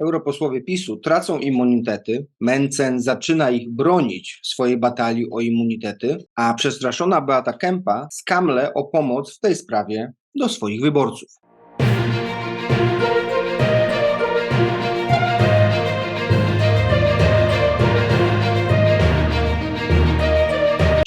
Europosłowie PiSu tracą immunitety, Mencen zaczyna ich bronić w swojej batalii o immunitety, a przestraszona Beata Kempa skamle o pomoc w tej sprawie do swoich wyborców.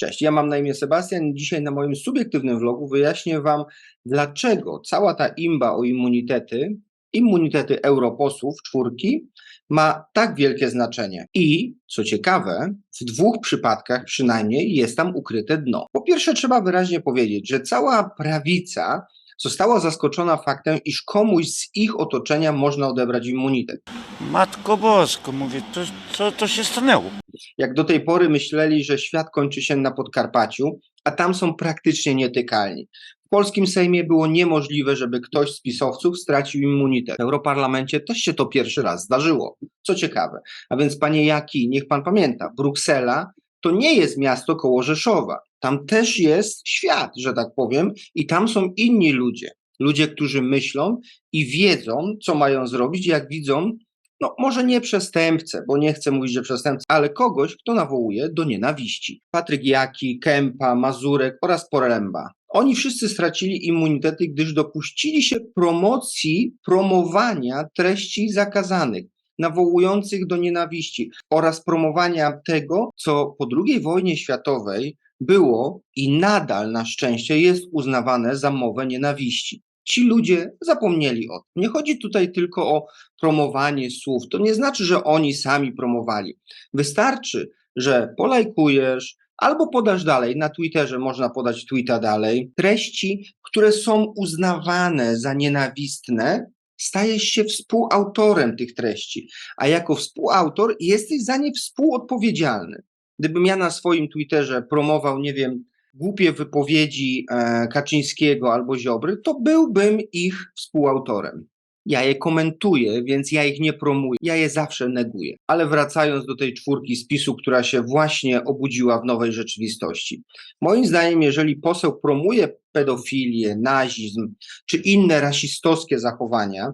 Cześć, ja mam na imię Sebastian dzisiaj na moim subiektywnym vlogu wyjaśnię Wam, dlaczego cała ta imba o immunitety, immunitety europosłów czwórki, ma tak wielkie znaczenie. I, co ciekawe, w dwóch przypadkach przynajmniej jest tam ukryte dno. Po pierwsze, trzeba wyraźnie powiedzieć, że cała prawica została zaskoczona faktem, iż komuś z ich otoczenia można odebrać immunitet. Matko Bosko, mówię, to, co to się stanęło? Jak do tej pory myśleli, że świat kończy się na Podkarpaciu, a tam są praktycznie nietykalni. W polskim Sejmie było niemożliwe, żeby ktoś z pisowców stracił immunitet. W Europarlamencie też się to pierwszy raz zdarzyło. Co ciekawe. A więc, panie Jaki, niech pan pamięta, Bruksela to nie jest miasto koło Rzeszowa. Tam też jest świat, że tak powiem, i tam są inni ludzie. Ludzie, którzy myślą i wiedzą, co mają zrobić, jak widzą no może nie przestępcę, bo nie chcę mówić, że przestępcę, ale kogoś, kto nawołuje do nienawiści. Patryk Jaki, Kępa, Mazurek oraz Poręba. Oni wszyscy stracili immunitety, gdyż dopuścili się promocji, promowania treści zakazanych, nawołujących do nienawiści oraz promowania tego, co po II wojnie światowej było i nadal na szczęście jest uznawane za mowę nienawiści ci ludzie zapomnieli o tym. Nie chodzi tutaj tylko o promowanie słów. To nie znaczy, że oni sami promowali. Wystarczy, że polajkujesz albo podasz dalej, na Twitterze można podać tweeta dalej, treści, które są uznawane za nienawistne, stajesz się współautorem tych treści, a jako współautor jesteś za nie współodpowiedzialny. Gdybym ja na swoim Twitterze promował, nie wiem, głupie wypowiedzi e, Kaczyńskiego albo Ziobry, to byłbym ich współautorem. Ja je komentuję, więc ja ich nie promuję, ja je zawsze neguję. Ale wracając do tej czwórki spisu, która się właśnie obudziła w nowej rzeczywistości. Moim zdaniem, jeżeli poseł promuje pedofilię, nazizm czy inne rasistowskie zachowania,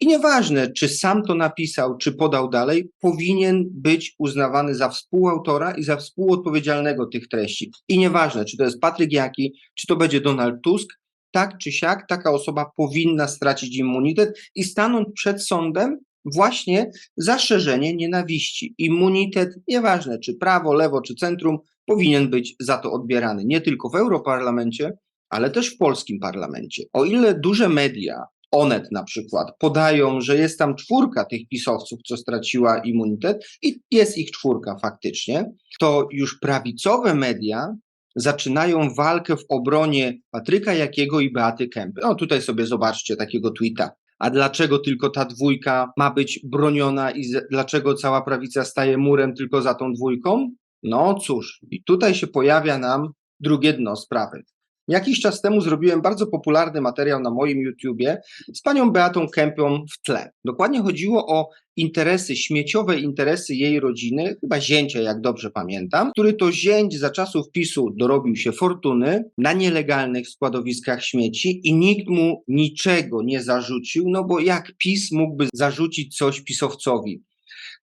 i nieważne, czy sam to napisał, czy podał dalej, powinien być uznawany za współautora i za współodpowiedzialnego tych treści. I nieważne, czy to jest Patryk Jaki, czy to będzie Donald Tusk, tak czy siak, taka osoba powinna stracić immunitet i stanąć przed sądem właśnie za szerzenie nienawiści. Immunitet, nieważne czy prawo, lewo czy centrum, powinien być za to odbierany nie tylko w Europarlamencie, ale też w polskim parlamencie. O ile duże media Onet na przykład podają, że jest tam czwórka tych pisowców, co straciła immunitet i jest ich czwórka faktycznie, to już prawicowe media zaczynają walkę w obronie Patryka Jakiego i Beaty Kępy. No tutaj sobie zobaczcie takiego tweeta. A dlaczego tylko ta dwójka ma być broniona i dlaczego cała prawica staje murem tylko za tą dwójką? No cóż, i tutaj się pojawia nam drugie dno sprawy. Jakiś czas temu zrobiłem bardzo popularny materiał na moim YouTubie z panią Beatą Kępią w tle. Dokładnie chodziło o interesy, śmieciowe interesy jej rodziny, chyba zięcia, jak dobrze pamiętam, który to zięć za czasów PiSu dorobił się fortuny na nielegalnych składowiskach śmieci i nikt mu niczego nie zarzucił, no bo jak PiS mógłby zarzucić coś pisowcowi?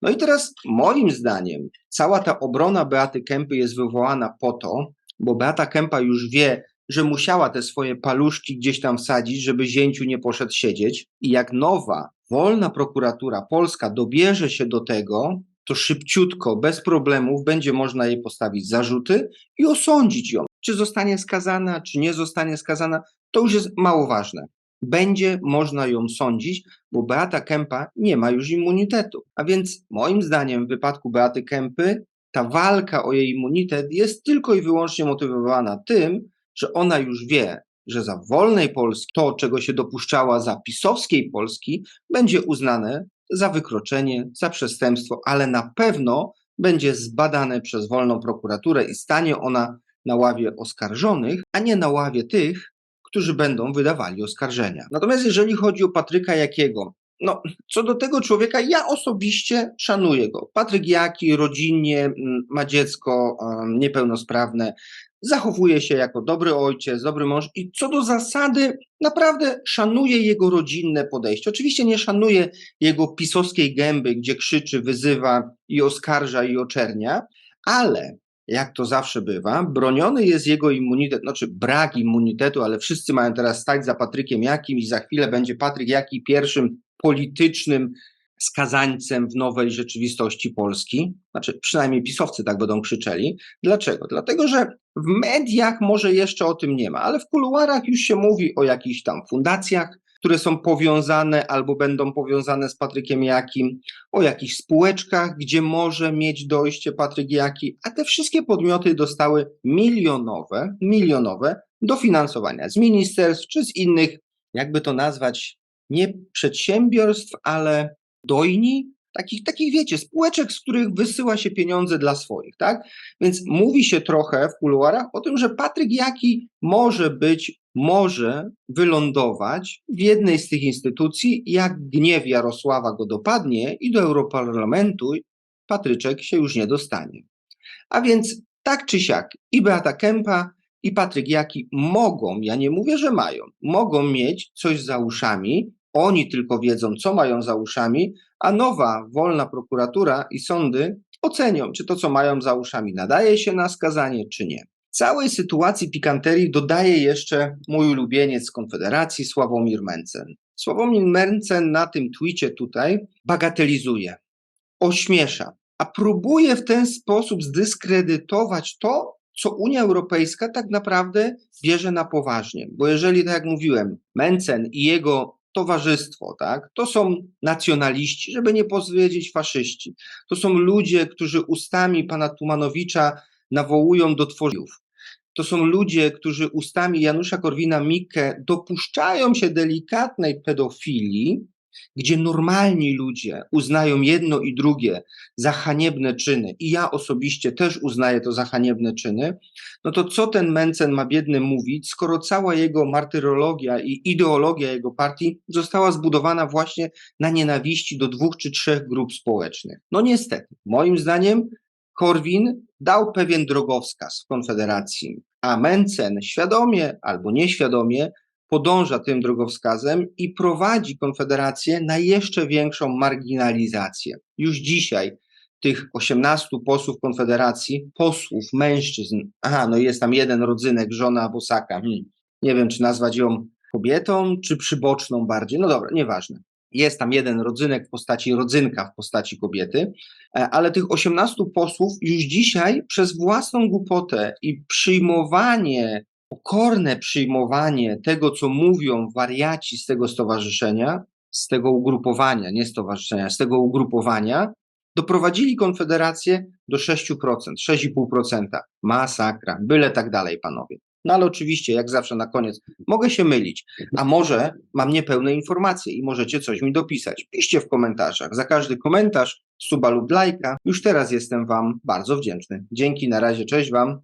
No i teraz moim zdaniem cała ta obrona Beaty Kępy jest wywołana po to, bo Beata Kępa już wie, że musiała te swoje paluszki gdzieś tam wsadzić, żeby zięciu nie poszedł siedzieć. I jak nowa, wolna prokuratura polska dobierze się do tego, to szybciutko, bez problemów będzie można jej postawić zarzuty i osądzić ją. Czy zostanie skazana, czy nie zostanie skazana, to już jest mało ważne. Będzie można ją sądzić, bo Beata Kępa nie ma już immunitetu. A więc moim zdaniem w wypadku Beaty Kępy ta walka o jej immunitet jest tylko i wyłącznie motywowana tym, że ona już wie, że za wolnej Polski to, czego się dopuszczała za pisowskiej Polski, będzie uznane za wykroczenie, za przestępstwo, ale na pewno będzie zbadane przez wolną prokuraturę i stanie ona na ławie oskarżonych, a nie na ławie tych, którzy będą wydawali oskarżenia. Natomiast jeżeli chodzi o Patryka Jakiego, no, co do tego człowieka, ja osobiście szanuję go. Patryk Jaki rodzinnie ma dziecko niepełnosprawne, zachowuje się jako dobry ojciec, dobry mąż i co do zasady naprawdę szanuję jego rodzinne podejście. Oczywiście nie szanuję jego pisowskiej gęby, gdzie krzyczy, wyzywa i oskarża i oczernia, ale jak to zawsze bywa, broniony jest jego immunitet, znaczy brak immunitetu, ale wszyscy mają teraz stać za Patrykiem Jakim i za chwilę będzie Patryk Jaki pierwszym politycznym skazańcem w nowej rzeczywistości Polski. Znaczy, przynajmniej pisowcy tak będą krzyczeli. Dlaczego? Dlatego, że w mediach może jeszcze o tym nie ma, ale w kuluarach już się mówi o jakichś tam fundacjach, które są powiązane albo będą powiązane z Patrykiem Jakim, o jakichś spółeczkach, gdzie może mieć dojście Patryk Jaki, a te wszystkie podmioty dostały milionowe, milionowe dofinansowania z ministerstw czy z innych, jakby to nazwać, nie przedsiębiorstw, ale dojni, takich, takich wiecie, spółeczek, z których wysyła się pieniądze dla swoich, tak? Więc mówi się trochę w kuluarach o tym, że Patryk Jaki może być, może wylądować w jednej z tych instytucji, jak gniew Jarosława go dopadnie i do Europarlamentu Patryczek się już nie dostanie. A więc tak czy siak i Beata Kępa i Patryk Jaki mogą, ja nie mówię, że mają, mogą mieć coś za uszami, oni tylko wiedzą, co mają za uszami, a nowa, wolna prokuratura i sądy ocenią, czy to, co mają za uszami, nadaje się na skazanie, czy nie. Całej sytuacji pikanterii dodaje jeszcze mój ulubieniec z Konfederacji, Sławomir Mencen. Sławomir Mencen na tym twicie tutaj bagatelizuje, ośmiesza, a próbuje w ten sposób zdyskredytować to, co Unia Europejska tak naprawdę bierze na poważnie. Bo jeżeli, tak jak mówiłem, Mencen i jego towarzystwo, tak? To są nacjonaliści, żeby nie powiedzieć faszyści. To są ludzie, którzy ustami pana Tumanowicza nawołują do tworzyw. To są ludzie, którzy ustami Janusza Korwina-Mikke dopuszczają się delikatnej pedofilii, gdzie normalni ludzie uznają jedno i drugie za haniebne czyny, i ja osobiście też uznaję to za haniebne czyny, no to co ten Mencen ma biedny mówić, skoro cała jego martyrologia i ideologia jego partii została zbudowana właśnie na nienawiści do dwóch czy trzech grup społecznych? No niestety, moim zdaniem Korwin dał pewien drogowskaz w Konfederacji, a Mencen świadomie albo nieświadomie podąża tym drogowskazem i prowadzi Konfederację na jeszcze większą marginalizację. Już dzisiaj tych 18 posłów Konfederacji, posłów, mężczyzn, aha, no jest tam jeden rodzynek, żona Bosaka, hmm. nie wiem, czy nazwać ją kobietą, czy przyboczną bardziej, no dobra, nieważne. Jest tam jeden rodzynek w postaci rodzynka, w postaci kobiety, e, ale tych 18 posłów już dzisiaj przez własną głupotę i przyjmowanie pokorne przyjmowanie tego, co mówią wariaci z tego stowarzyszenia, z tego ugrupowania, nie stowarzyszenia, z tego ugrupowania, doprowadzili Konfederację do 6%, 6,5%. Masakra, byle tak dalej, panowie. No ale oczywiście, jak zawsze na koniec, mogę się mylić, a może mam niepełne informacje i możecie coś mi dopisać. Piszcie w komentarzach. Za każdy komentarz, suba lub lajka, już teraz jestem Wam bardzo wdzięczny. Dzięki, na razie, cześć Wam.